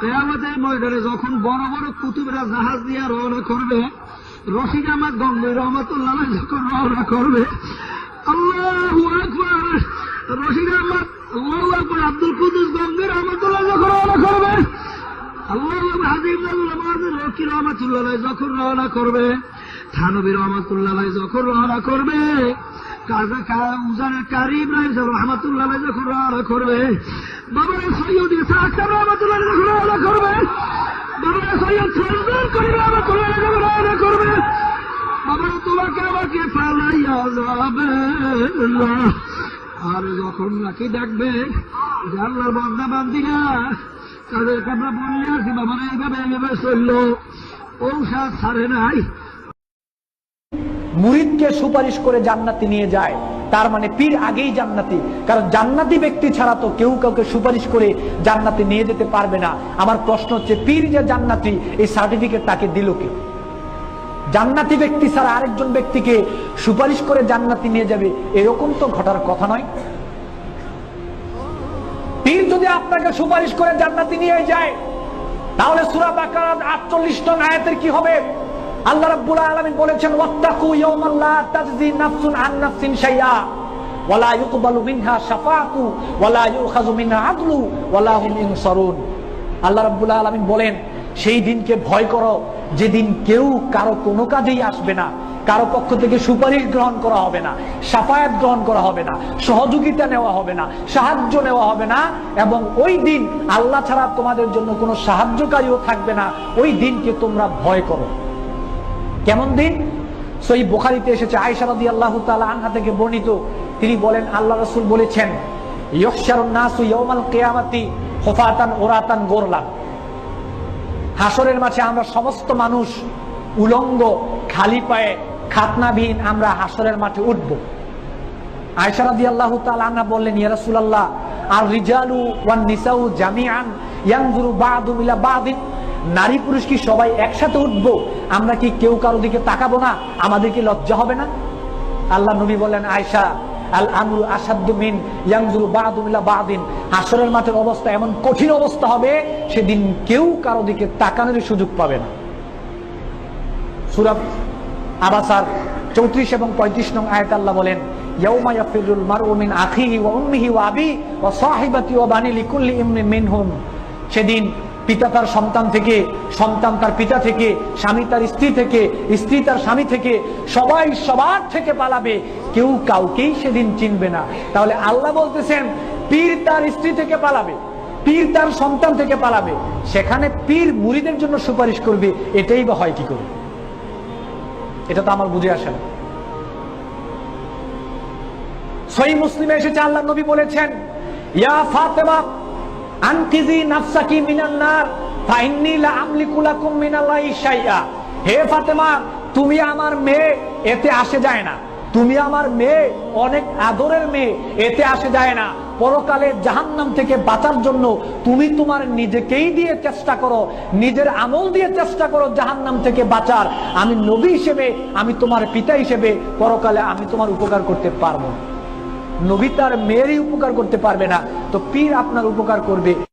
কেয়ামতের ময়দানে যখন বড় বড় কুতুবেরা জাহাজ দিয়ে রওনা করবে রশিদ আহমদ গঙ্গই রহমতুল্লাহ যখন রওনা করবে, আল্লাহু রশিদ আহমদ আব্দুল কুদ্দুস গঙ্গই রহমতুল্লাহ যখন রওনা করবে, আল্লাহু রকি রহমতুল্লাহ যখন রওনা করবে, থানবী রহমতুল্লাহ যখন রওনা করবে উজানের কারি ইব্রাহিম সাহেব রহমতুল্লাহ যখন রওনা করবে, বাবার করবে, বাবার না। আর যখন নাকি ডাকবে আল্লাহর বন্দা বান্দিরা তাদেরকে আমরা বললে আছি বাবার এইভাবে এইভাবে চলল ঔষধ ছাড়ে নাই মুরিদকে সুপারিশ করে জান্নাতি নিয়ে যায়। তার মানে পীর আগেই জান্নাতি। কারণ জান্নাতি ব্যক্তি ছাড়া তো কেউ কাউকে সুপারিশ করে জান্নাতি নিয়ে যেতে পারবে না। আমার প্রশ্ন হচ্ছে, পীর যে জান্নাতি, এই সার্টিফিকেট তাকে দিল কে? জান্নাতি ব্যক্তি ছাড়া আরেকজন ব্যক্তিকে সুপারিশ করে জান্নাতি নিয়ে যাবে, এরকম তো ঘটার কথা নয়। পীর যদি আপনাকে সুপারিশ করে জান্নাতি নিয়ে যায়, তাহলে সুরা বাকার আটচল্লিশ নং আয়াতের কি হবে? আল্লাহ রাব্বুল আলামিন বলেছেন, ওয়াত্তাকু ইয়াওমান লা তাজজি নাফসুন আন নাফসিন শাইআ ওয়ালা ইউকবালু মিনহা শাফাআতু ওয়ালা ইউখাযু মিনহা আদলু ওয়ালা হুম ইনসারুন। আল্লাহ রাব্বুল আলামিন বলেন, সেই দিনকে ভয় করো, যেদিন কেউ কারও কোনো কাজেই আসবে না, কারও পক্ষ থেকে সুপারিশ গ্রহণ করা হবে না, সাফায়াত গ্রহণ করা হবে না, সহযোগিতা নেওয়া হবে না, সাহায্য নেওয়া হবে না, এবং ওই দিন আল্লাহ ছাড়া তোমাদের জন্য কোনো সাহায্যকারীও থাকবে না, ওই দিনকে তোমরা ভয় করো। কেমন দিন? সই বোখারিতে এসেছে আয়সা রাদি আল্লাহ তালা আনহা থেকে বর্ণিত। তিনি বলেন, আল্লাহ রসুল বলেছেন হাসরের মাঝে আমরা সমস্ত মানুষ উলঙ্গ, খালি পায়ে আমরা হাসরের মাঠে রাসূলুল্লাহ, আর রিজালু ওয়ান বাদিন। নারী পুরুষ কি সবাই একসাথে উঠবো? আমরা কি কেউ কারও দিকে তাকাবো না? আমাদের কি লজ্জা হবে না? আল্লাহ নবী বললেন আয়সা আল আমরু আসাদ্দু মিন ইয়ানজুরু বাদুম ইলা বাদিন। হাসরের মাঠের অবস্থা এমন কঠিন অবস্থা হবে, সেদিন কেউ কারও দিকে তাকানোর সুযোগ পাবে না। সুরাব আবাসার চৌত্রিশ এবং পঁয়ত্রিশ নং আয়াত আল্লাহ বলেন সেদিন পিতা তার সন্তান থেকে, সন্তান তার পিতা থেকে, স্বামী তার স্ত্রী থেকে, স্ত্রী তার স্বামী থেকে, সবাই সবার থেকে পালাবে। কেউ কাউকেই সেদিন চিনবে না। তাহলে আল্লাহ বলতেছেন, পীর তার স্ত্রী থেকে পালাবে, পীর তার সন্তান থেকে পালাবে। সেখানে পীর মুড়িদের জন্য সুপারিশ করবে, এটাই বা হয় কি করে? এটা তো আমার বুঝে আসে না। সই মুসলিমে এসেছে আল্লাহ নবী বলেছেন, ইয়া ফাতেমা আনকিজি নাফসাকি মিনান নার ফাইন্নি লা আমলিকু লাকুম মিনাল্লাহি হে ফাতেমা, তুমি আমার মেয়ে, এতে আসে যায় না। তুমি আমার মেয়ে, অনেক আদরের মেয়ে, এতে আসে যায় না। পরকালে জাহান্নাম থেকে বাঁচার জন্য তুমি তোমার নিজেকেই দিয়ে চেষ্টা করো, নিজের আমল দিয়ে চেষ্টা করো জাহান্নাম থেকে বাঁচার। আমি নবী হিসেবে, আমি তোমার পিতা হিসেবে, পরকালে আমি তোমার উপকার করতে পারব। না। নবী তার মেয়েরই উপকার করতে পারবে না। তো পীর আপনার উপকার করবে।